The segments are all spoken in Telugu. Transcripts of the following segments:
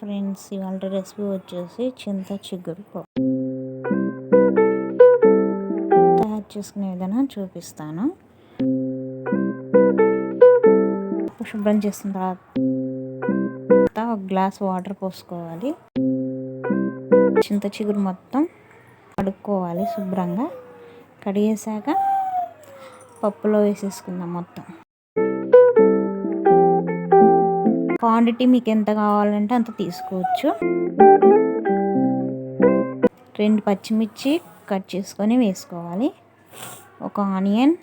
ఫ్రెండ్స్ ఇవాళ రెసిపీ వచ్చేసి చింత చిగురు పప్పు. తయారు చేసుకునే విధానం చూపిస్తాను. శుభ్రం చేసిన తర్వాత ఒక గ్లాస్ వాటర్ పోసుకోవాలి. చింత చిగురు మొత్తం కడుక్కోవాలి శుభ్రంగా. కడిగేసాక పప్పులో వేసేసుకుందాం మొత్తం. క్వాంటిటీ మీకు ఎంత కావాలంటే అంత తీసుకోవచ్చు. రెండు పచ్చిమిర్చి కట్ చేసుకొని వేసుకోవాలి. ఒక ఆనియన్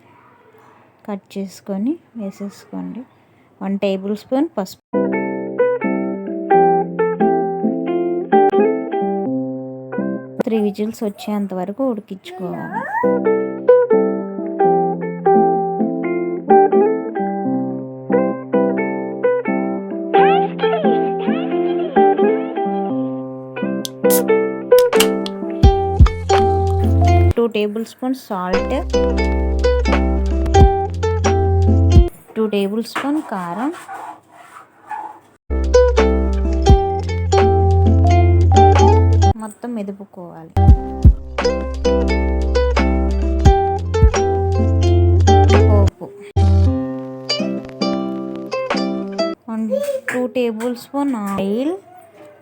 కట్ చేసుకొని వేసేసుకోండి. వన్ టేబుల్ స్పూన్ పసుపు. త్రీ విజిల్స్ వచ్చేంత వరకు ఉడికించుకోవాలి. Two tablespoon salt two tablespoon కారం మొత్తం మెదుపుకోవాలి. పోపు. One two tablespoon oil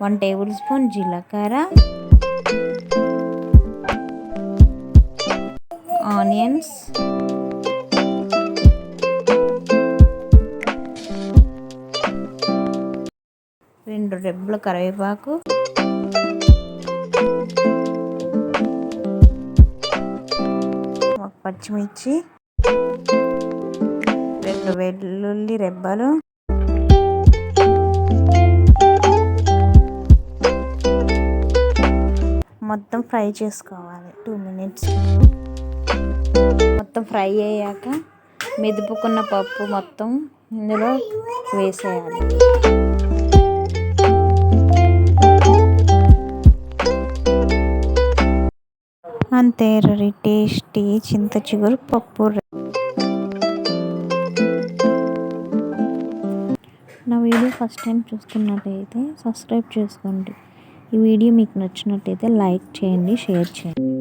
one tablespoon జీలకర్ర ఆనియన్స్. రెండు రెబ్బల కరివేపాకు. ఒక పచ్చిమిర్చి. రెండు వెల్లుల్లి రెబ్బలు. మొత్తం ఫ్రై చేసుకోవాలి. Two minutes. మొత్తం ఫ్రై అయ్యాక మెదుపుకున్న పప్పు మొత్తం ఇందులో వేసేయాలి. అంతే రెడీ టేస్టీ చింత చిగురు పప్పు నా వీడియో ఫస్ట్ టైం చూస్తున్నట్టయితే సబ్స్క్రైబ్ చేసుకోండి. ఈ వీడియో మీకు నచ్చినట్టయితే లైక్ చేయండి షేర్ చేయండి.